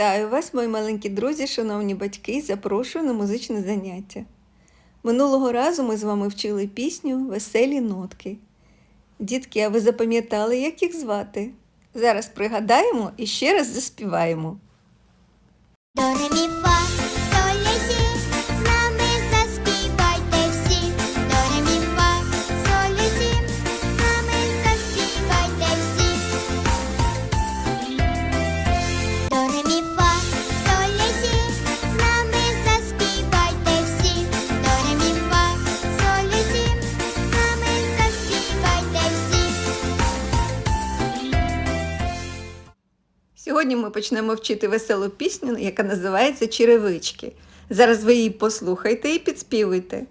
Вітаю вас, мої маленькі друзі, шановні батьки, запрошую на музичне заняття. Минулого разу ми з вами вчили пісню Веселі нотки. Дітки, а ви запам'ятали, як їх звати? Зараз пригадаємо і ще раз заспіваємо. До Сьогодні ми почнемо вчити веселу пісню, яка називається Черевички. Зараз ви її послухайте і підспівуйте.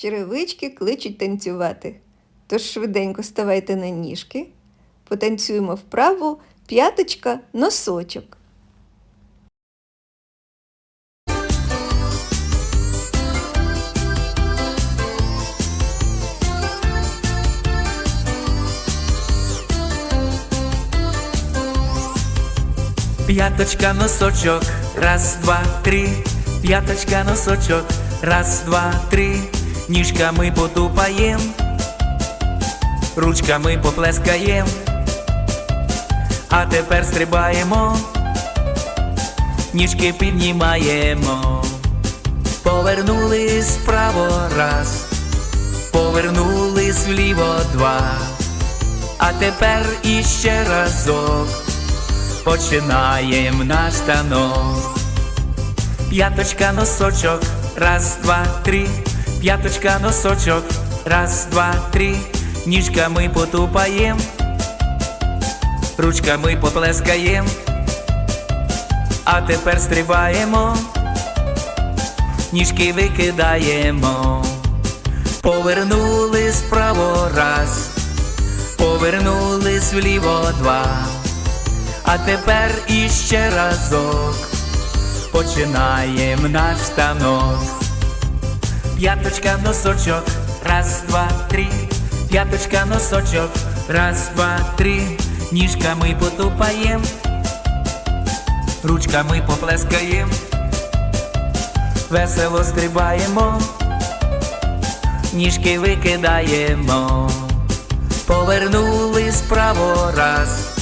Черевички кличуть танцювати. Тож швиденько ставайте на ніжки, потанцюємо вправу п'яточка носочок. П'яточка носочок, раз, два, три, п'яточка носочок, раз, два, три, ніжками потупаєм, ручками поплескаєм, а тепер стрибаємо, ніжки піднімаємо, повернулись вправо раз, повернулись вліво два, а тепер іще разок починаєм наш танок. П'яточка носочок, раз, два, три, п'яточка носочок, раз, два, три, ніжками потупаєм, ручками поплескаєм, а тепер стрибаємо, ніжки викидаємо, повернулись вправо раз, повернулись вліво два. А тепер іще разок. Починаєм наш танок. П'яточка носочок, раз, два, три, п'яточка носочок, раз, два, три, ніжками потупаєм, ручками поплескаєм, весело стрибаємо, ніжки викидаємо, повернулись вправо раз.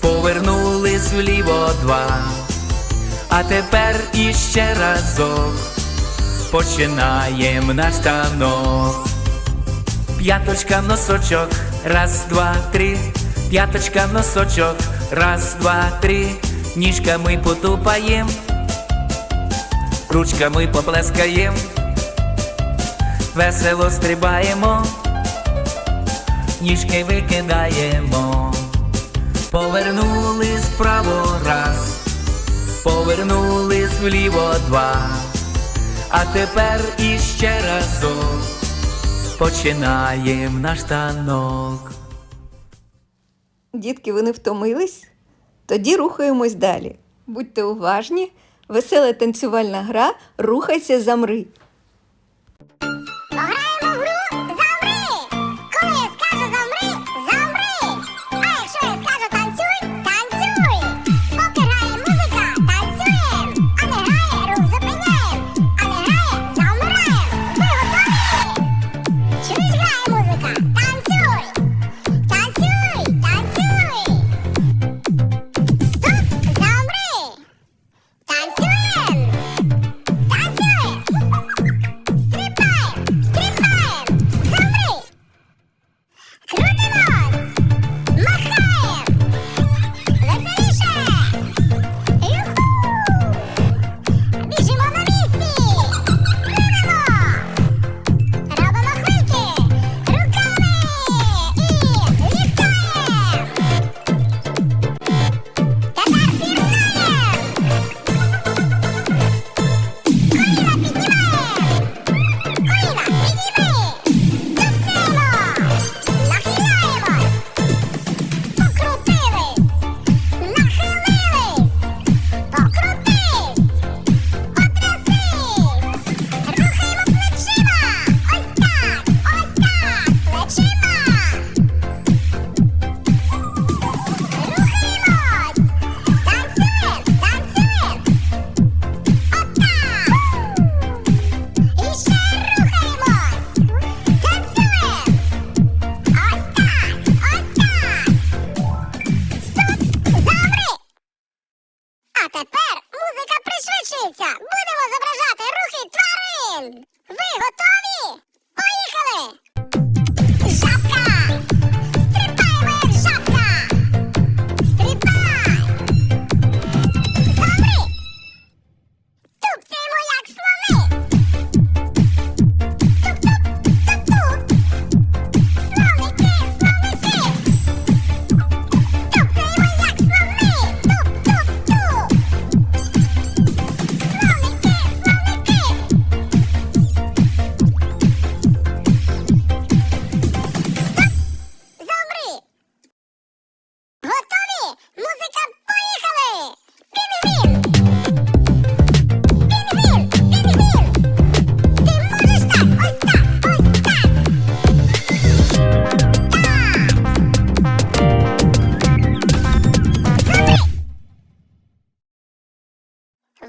Повернулись вліво два, а тепер іще разок починаєм наш танок. П'яточка носочок, раз, два, три, п'яточка носочок, раз, два, три, ніжками потупаєм, ручками поплескаєм, весело стрибаємо, ніжки викидаємо. Повернулись вправо раз, повернулись вліво два, а тепер іще разом починаємо наш танок. Дітки, ви не втомились? Тоді рухаємось далі. Будьте уважні, весела танцювальна гра рухайся замри.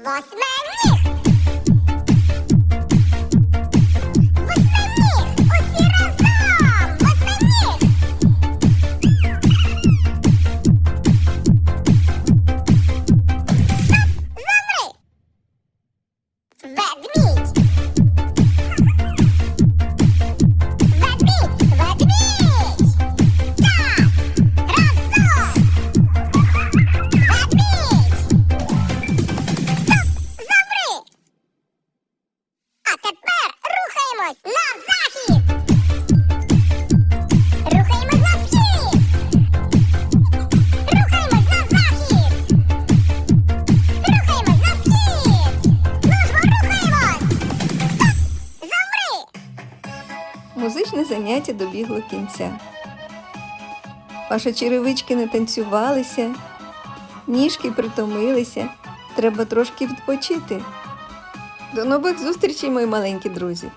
Wasman mi? рухаємось на захід! Рухаємось на! Рухаємось на захід! Рухаємось на схід! Ну ж! Музичне заняття добігло кінця. Ваші черевички не танцювалися, ніжки притомилися. Треба трошки відпочити. До нових зустрічей, мої маленькі друзі!